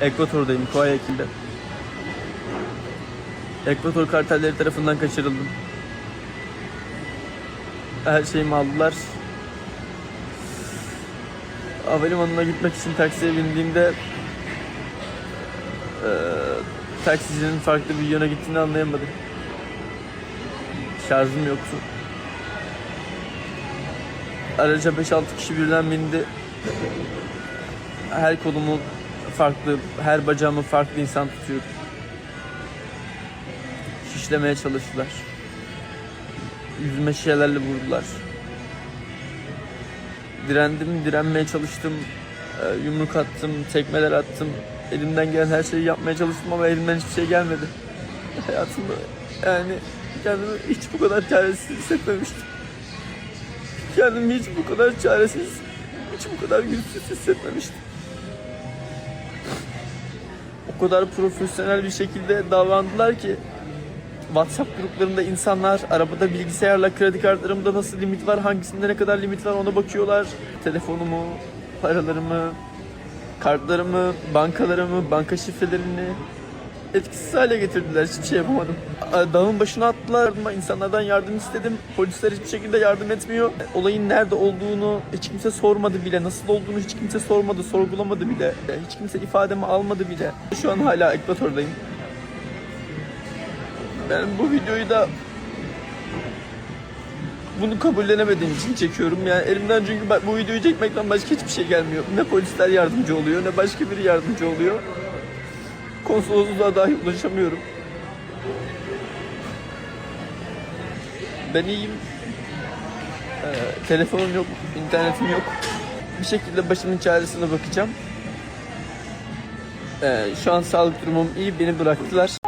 Ekvator'dayım, Guayaquil'de. Ekvator kartelleri tarafından kaçırıldım. Her şeyimi aldılar. Havalimanına gitmek için taksiye bindiğimde eee taksicinin farklı bir yöne gittiğini anlayamadım. Şarjım yoktu. Araca 5-6 kişi birden bindi. Her kolumu farklı, her bacağımı farklı insan tutuyor. Şişlemeye çalıştılar. Yüzüme şişelerle vurdular. Direndim, direnmeye çalıştım. Ee, Yumruk attım, tekmeler attım. Elimden gelen her şeyi yapmaya çalıştım ama elimden hiçbir şey gelmedi. Hayatımda yani kendimi hiç bu kadar çaresiz hissetmemiştim. Kendimi hiç bu kadar çaresiz, hiç bu kadar güçsüz hissetmemiştim. O kadar profesyonel bir şekilde davrandılar ki WhatsApp gruplarında insanlar arabada bilgisayarla kredi kartlarımda nasıl limit var, hangisinde ne kadar limit var ona bakıyorlar. Telefonumu, paralarımı, kartlarımı, bankalarımı, banka şifrelerini etkisiz hale getirdiler. Hiçbir şey yapamadım. Dağın başına attılar. İnsanlardan yardım istedim. Polisler hiçbir şekilde yardım etmiyor. Olayın nerede olduğunu hiç kimse sormadı bile. Nasıl olduğunu hiç kimse sormadı, sorgulamadı bile. Hiç kimse ifademi almadı bile. Şu an hala Ekvator'dayım. Ben bu videoyu da bunu kabullenemediğim için çekiyorum. Yani elimden çünkü bu videoyu çekmekten başka hiçbir şey gelmiyor. Ne polisler yardımcı oluyor ne başka biri yardımcı oluyor. Konsolosluğa dahi ulaşamıyorum. Ben iyiyim. Ee, telefonum yok, internetim yok. Bir şekilde başımın çaresine bakacağım. Ee, şu an sağlık durumum iyi. Beni bıraktılar.